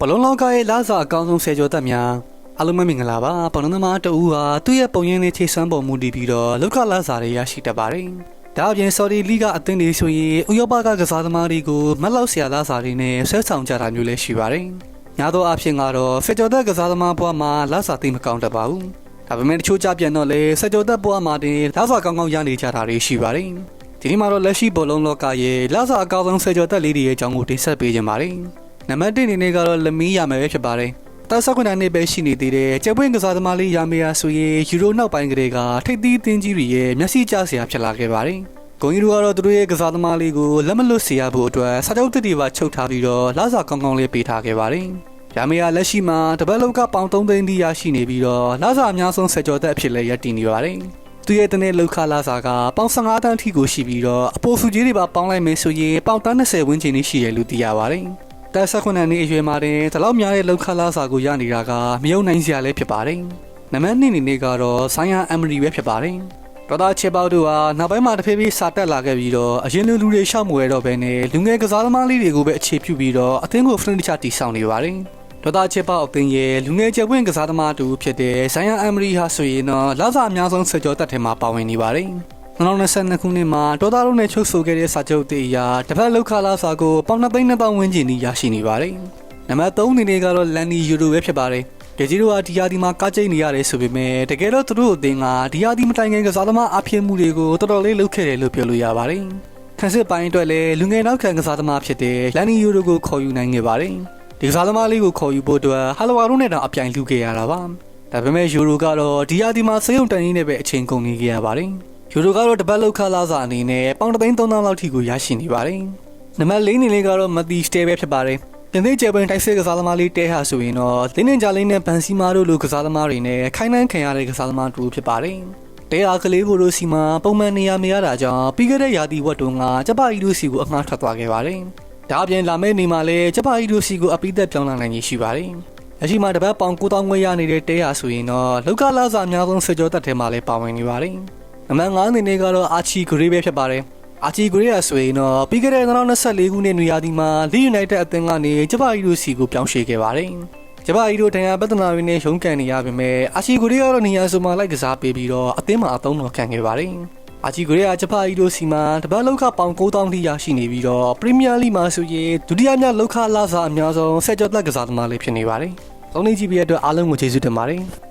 ဘလုံးလောကရဲ့လာစာအကောင်းဆုံးဆယ်ကျော်သက်များအားလုံးပဲမင်္ဂလာပါဘလုံးသမားတဦးဟာသူ့ရဲ့ပုံရင်းလေးချိတ်ဆွမ်းပုံမူတည်ပြီးတော့လောက်ခလာစာတွေရရှိတတ်ပါတယ်ဒါအပြင်ဆော်ဒီလိကအသင်းတွေဆိုရင်ဥရောပကကစားသမားတွေကိုမက်လောက်ဆရာလာစာတွေနဲ့ဆွဲဆောင်ကြတာမျိုးလည်းရှိပါတယ်ညာတော့အဖြစ်ကတော့ဆယ်ကျော်သက်ကစားသမားဘွားမှာလာစာသိမကောင်းတတ်ပါဘူးဒါပေမဲ့တချို့ကြပြန်တော့လေဆယ်ကျော်သက်ဘွားမှာတင်လာစာကောင်းကောင်းရနေကြတာတွေရှိပါတယ်ဒီနေ့မှာတော့လက်ရှိဘလုံးလောကရဲ့လာစာအကောင်းဆုံးဆယ်ကျော်သက်လေးတွေရဲ့အကြောင်းကိုတင်ဆက်ပေးခြင်းပါတယ် နံပါတ်1အနေနဲ့ကတော့လမီးရမယ်ပဲဖြစ်ပါတယ်။တာဆောက်ခွန်းနှစ်ပဲရှိနေသေးတယ်။ကျပွင့်ကစားသမားလေးရမေးရဆိုရင်ယူရိုနောက်ပိုင်းကလေးကထိပ်သီးတင်းကြီးတွေရဲ့မျက်စိကျစရာဖြစ်လာခဲ့ပါတယ်။ဂုံကြီးတို့ကတော့သူတို့ရဲ့ကစားသမားလေးကိုလက်မလွတ်စေရဖို့အတွက်စာချုပ်တစ်တီပါချုပ်ထားပြီးတော့လာစာကောင်းကောင်းလေးပေးထားခဲ့ပါတယ်။ရမေးရလက်ရှိမှာတပတ်လောက်ကပေါင်3သိန်းတီးရရှိနေပြီးတော့လာစာအများဆုံးဆက်ကြော်သက်အဖြစ်လည်းရပ်တည်နေပါတယ်။သူရဲ့တနေ့လောက်ခလာစာကပေါင်15တန်းအထိကိုရှိပြီးတော့အပိုစုကြီးတွေပါပေါင်းလိုက်မယ်ဆိုရင်ပေါင်တန်း20ဝန်းကျင်နေရှိရလို့သိရပါတယ်။ တက်ဆက်ခွန်းနဲ့အရွယ်မှာတင်ဒီလောက်များတဲ့လောက်ခလာစာကိုရနေတာကမယုံနိုင်စရာလည်းဖြစ်ပါတယ်။နံပါတ်2အနေနဲ့ကတော့ဆိုင်ယန်အမ်မရီပဲဖြစ်ပါတယ်။ဒေါ်တာချေပေါတို့ဟာနောက်ပိုင်းမှာတစ်ဖြည်းဖြည်းစာတက်လာခဲ့ပြီးတော့အရင်လူလူတွေရှောက်မွယ်တော့ပဲနဲ့လူငယ်ကစားသမားလေးတွေကိုပဲအခြေပြုပြီးတော့အသင်းကိုဖရန်ချတီဆောင်နေပါတယ်။ဒေါ်တာချေပေါအသင်းရဲ့လူငယ်ကျပွင့်ကစားသမားတူဖြစ်တဲ့ဆိုင်ယန်အမ်မရီဟာဆိုရင်တော့လောက်စာအများဆုံးဆက်ကြောတက်ထဲမှာပါဝင်နေပါတယ်။ 2022ခုနှစ်မှာဒေါ်တာလုံးနဲ့ချုပ်ဆိုခဲ့တဲ့စာချုပ်တွေအရတစ်ဖက်လောက်ခလာစာကိုပေါင်2သိန်း2ဝန်းကျင်နီးရရှိနေပါတယ်။နံပါတ်3အနေနဲ့ကတော့လန်နီယူရိုပဲဖြစ်ပါတယ်။ဒေဂျီရိုဟာဒီယာဒီမှာကားကျိတ်နေရတယ်ဆိုပေမဲ့တကယ်တော့သူတို့အသင်းကဒီယာဒီမတိုင်ခင်ကစားသမားအဖြစ်မှုတွေကိုတော်တော်လေးလုပ်ခဲ့တယ်လို့ပြောလို့ရပါတယ်။ခန်းစစ်ပိုင်းအတွက်လည်းလူငယ်နောက်ခံကစားသမားဖြစ်တဲ့လန်နီယူရိုကိုခေါ်ယူနိုင်ခဲ့ပါတယ်။ဒီကစားသမားလေးကိုခေါ်ယူဖို့အတွက်ဟာလဝါရိုနဲ့တောင်အပြိုင်လူခဲ့ရတာပါ။ဒါပေမဲ့ယူရိုကတော့ဒီယာဒီမှာစေယုံတန်ရင်းနဲ့ပဲအချိန်ကုန်နေခဲ့ရပါတယ်။ ယူရိုကတော့တပတ်လောက်ခလာစာအနေနဲ့ပေါင်တသိန်း3000လောက်ထိကိုရရှိနေပါတယ်။နံပါတ်၄နေလေးကတော့မတီစတဲပဲဖြစ်ပါတယ်။ပြင်သစ်ဂျပန်တိုက်စစ်ကစားသမားလေးတဲဟာဆိုရင်တော့လင်းနင်ဂျာလေးနဲ့ဗန်စီမာတို့လိုကစားသမားတွေနဲ့ခိုင်နှန်းခံရတဲ့ကစားသမားတူဖြစ်ပါတယ်။တဲအားကလေးကိုတို့စီမှာပုံမှန်နေရာမရတာကြောင့်ပြီးခဲ့တဲ့ရာသီဝက်တုန်းကဂျပန်အီဒိုစီကိုအငှားထွက်သွားခဲ့ပါတယ်။ဒါအပြင်လာမယ့်နေမှာလည်းဂျပန်အီဒိုစီကိုအပိသက်ပြောင်းလာနိုင်ရရှိပါတယ်။အရှိမတပတ်ပေါင်9000ငွေရနေတဲ့တဲဟာဆိုရင်တော့လောက်ကလာစာအများဆုံးစေကြောတက်ထဲမှာလည်းပါဝင်နေပါတယ်။ နံပါတ်9အနေနဲ့ကတော့အာချီဂရေးပဲဖြစ်ပါတယ်။အာချီဂရေးရဆိုရင်တော့ပြီးခဲ့တဲ့2024ခုနှစ်နွေရာသီမှာလီယူနိုက်တက်အသင်းကနေဂျပန်အီဒိုစီကိုပြောင်းရွှေ့ခဲ့ပါတယ်။ဂျပန်အီဒိုဒဏ်ရာပဒနာတွေနဲ့ရုန်းကန်နေရပေမဲ့အာချီဂရေးကတော့နေရာစုမှာလိုက်ကစားပေးပြီးတော့အသင်းမှာအသုံးတော်ခံခဲ့ပါတယ်။အာချီဂရေးကဂျပန်အီဒိုစီမှာတပတ်လောက်ကပေါင်9000ထိရရှိနေပြီးတော့ပရီးမီးယားလိမှာဆိုရင်ဒုတိယမြောက်လောက်ခလာစာအများဆုံးဆက်ကြောသက်ကစားသမားလေးဖြစ်နေပါတယ်။သုံးနေကြည့်ပြီးတဲ့အတွက်အားလုံးကိုကျေးဇူးတင်ပါတယ်။